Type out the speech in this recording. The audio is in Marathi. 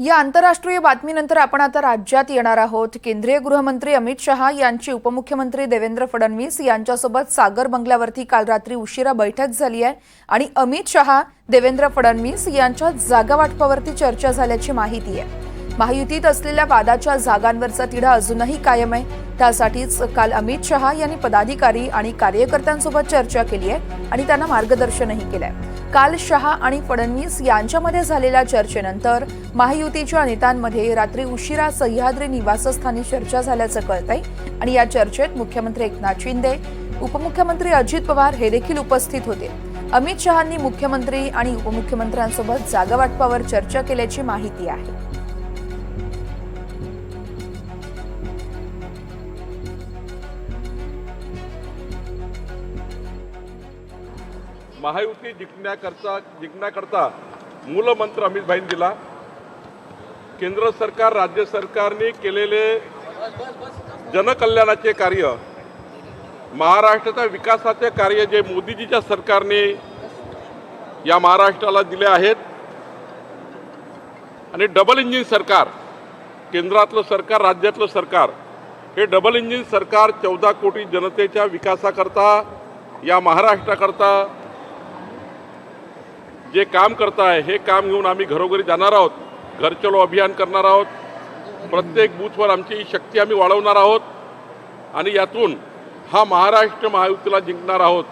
या आंतरराष्ट्रीय बातमीनंतर आपण आता राज्यात येणार आहोत. केंद्रीय गृहमंत्री अमित शहा यांची उपमुख्यमंत्री देवेंद्र फडणवीस यांच्यासोबत सागर बंगल्यावरती काल रात्री उशिरा बैठक झाली आहे आणि अमित शहा देवेंद्र फडणवीस यांच्या जागावाटपावरती चर्चा झाल्याची माहिती आहे. महायुतीत असलेल्या वादाच्या जागांवरचा तिढा अजूनही कायम आहे. त्यासाठीच काल अमित शहा यांनी पदाधिकारी आणि कार्यकर्त्यांसोबत चर्चा केली आहे आणि त्यांना मार्गदर्शनही केलं आहे काल शहा आणि फडणवीस यांच्यामध्ये झालेल्या चर्चेनंतर महायुतीच्या नेत्यांमध्ये रात्री उशिरा सह्याद्री निवासस्थानी चर्चा झाल्याचं कळतंय आणि या चर्चेत मुख्यमंत्री एकनाथ शिंदे उपमुख्यमंत्री अजित पवार हे देखील उपस्थित होते. अमित शहांनी मुख्यमंत्री आणि उपमुख्यमंत्र्यांसोबत जागावाटपावर चर्चा केल्याची माहिती आहे. महायुती जिंकण्याकरता जिंकण्याकरता मूलमंत्र अमितभाईंनी दिला. केंद्र सरकार राज्य सरकारने केलेले जनकल्याणाचे कार्य महाराष्ट्राच्या विकासाचे कार्य जे मोदीजीच्या सरकारने या महाराष्ट्राला दिले आहेत आणि डबल इंजिन सरकार केंद्रातलं सरकार राज्यातलं सरकार हे डबल इंजिन सरकार चौदा कोटी जनतेच्या विकासाकरता या महाराष्ट्राकरता जे काम करताय हे काम घेऊन आम्ही घरोघरी जाणार आहोत घर चलो अभियान करणार आहोत. प्रत्येक बूथवर आमची शक्ती आम्ही वाढवणार आहोत आणि यातून हा महाराष्ट्र महायुतीला जिंकणार आहोत.